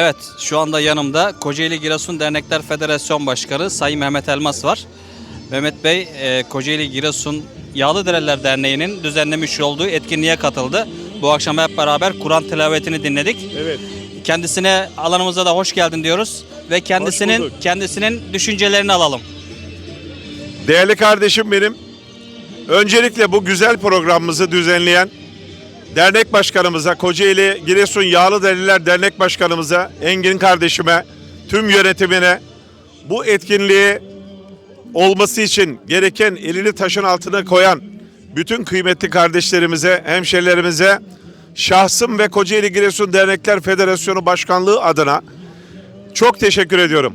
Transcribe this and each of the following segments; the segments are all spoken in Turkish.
Evet, şu anda yanımda Kocaeli Giresun Dernekler Federasyon Başkanı Sayın Mehmet Elmas var. Mehmet Bey, e, Kocaeli Giresun Yağlıdereler Derneği'nin düzenlemiş olduğu etkinliğe katıldı. Bu akşam hep beraber Kur'an tilavetini dinledik. Evet. Kendisine alanımıza da hoş geldin diyoruz ve kendisinin kendisinin düşüncelerini alalım. Değerli kardeşim benim. Öncelikle bu güzel programımızı düzenleyen dernek başkanımıza, Kocaeli Giresun Yağlı Deliler Dernek Başkanımıza, Engin kardeşime, tüm yönetimine bu etkinliği olması için gereken elini taşın altına koyan bütün kıymetli kardeşlerimize, hemşerilerimize, şahsım ve Kocaeli Giresun Dernekler Federasyonu Başkanlığı adına çok teşekkür ediyorum.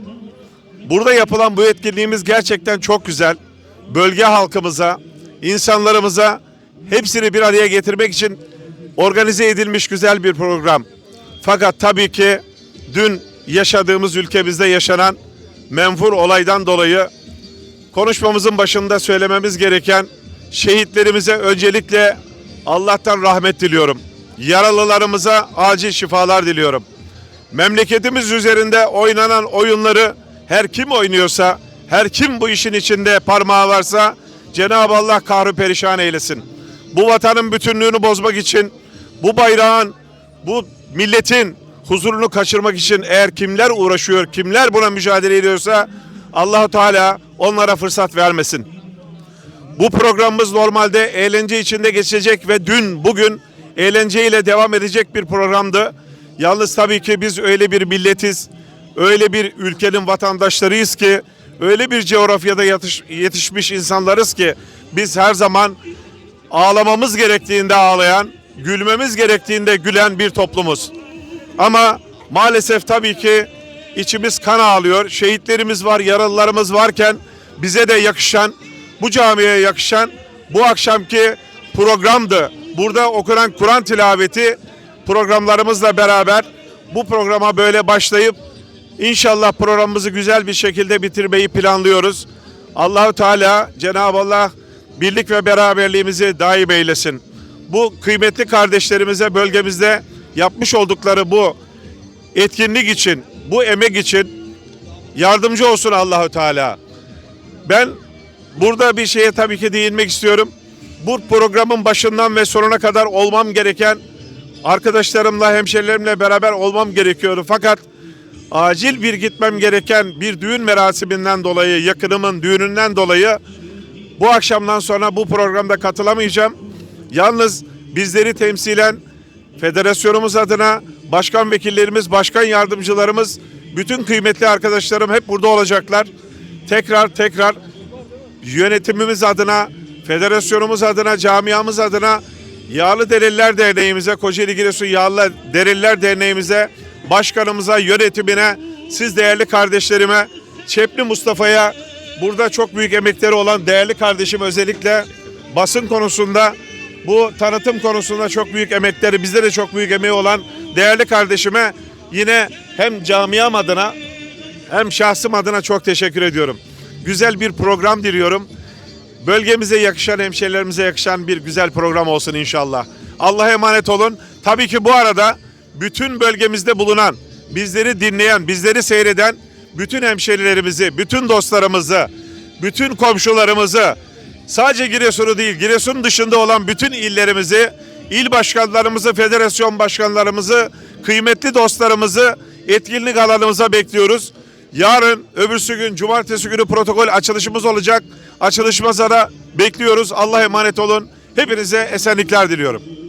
Burada yapılan bu etkinliğimiz gerçekten çok güzel. Bölge halkımıza, insanlarımıza hepsini bir araya getirmek için organize edilmiş güzel bir program. Fakat tabii ki dün yaşadığımız ülkemizde yaşanan menfur olaydan dolayı konuşmamızın başında söylememiz gereken şehitlerimize öncelikle Allah'tan rahmet diliyorum. Yaralılarımıza acil şifalar diliyorum memleketimiz üzerinde oynanan oyunları her kim oynuyorsa, her kim bu işin içinde parmağı varsa Cenab-ı Allah kahru perişan eylesin. Bu vatanın bütünlüğünü bozmak için, bu bayrağın, bu milletin huzurunu kaçırmak için eğer kimler uğraşıyor, kimler buna mücadele ediyorsa Allahu Teala onlara fırsat vermesin. Bu programımız normalde eğlence içinde geçecek ve dün bugün eğlenceyle devam edecek bir programdı. Yalnız tabii ki biz öyle bir milletiz, öyle bir ülkenin vatandaşlarıyız ki, öyle bir coğrafyada yatış- yetişmiş insanlarız ki biz her zaman ağlamamız gerektiğinde ağlayan, gülmemiz gerektiğinde gülen bir toplumuz. Ama maalesef tabii ki içimiz kan ağlıyor. Şehitlerimiz var, yaralılarımız varken bize de yakışan, bu camiye yakışan bu akşamki programdı. Burada okunan Kur'an tilaveti programlarımızla beraber bu programa böyle başlayıp inşallah programımızı güzel bir şekilde bitirmeyi planlıyoruz. Allahu Teala Cenab-ı Allah birlik ve beraberliğimizi daim eylesin. Bu kıymetli kardeşlerimize bölgemizde yapmış oldukları bu etkinlik için, bu emek için yardımcı olsun Allahu Teala. Ben burada bir şeye tabii ki değinmek istiyorum. Bu programın başından ve sonuna kadar olmam gereken arkadaşlarımla, hemşerilerimle beraber olmam gerekiyordu. Fakat acil bir gitmem gereken bir düğün merasiminden dolayı, yakınımın düğününden dolayı bu akşamdan sonra bu programda katılamayacağım. Yalnız bizleri temsilen federasyonumuz adına başkan vekillerimiz, başkan yardımcılarımız, bütün kıymetli arkadaşlarım hep burada olacaklar. Tekrar tekrar yönetimimiz adına, federasyonumuz adına, camiamız adına Yağlı Dereliler Derneğimize, Kocaeli Giresun Yağlı Dereliler Derneğimize, başkanımıza, yönetimine, siz değerli kardeşlerime, Çepli Mustafa'ya, burada çok büyük emekleri olan değerli kardeşim özellikle basın konusunda, bu tanıtım konusunda çok büyük emekleri, bizde de çok büyük emeği olan değerli kardeşime yine hem camiam adına hem şahsım adına çok teşekkür ediyorum. Güzel bir program diliyorum. Bölgemize yakışan, hemşehrilerimize yakışan bir güzel program olsun inşallah. Allah'a emanet olun. Tabii ki bu arada bütün bölgemizde bulunan, bizleri dinleyen, bizleri seyreden bütün hemşehrilerimizi, bütün dostlarımızı, bütün komşularımızı, sadece Giresun'u değil, Giresun dışında olan bütün illerimizi, il başkanlarımızı, federasyon başkanlarımızı, kıymetli dostlarımızı etkinlik alanımıza bekliyoruz. Yarın, öbürsü gün, cumartesi günü protokol açılışımız olacak. Açılışımıza da bekliyoruz. Allah'a emanet olun. Hepinize esenlikler diliyorum.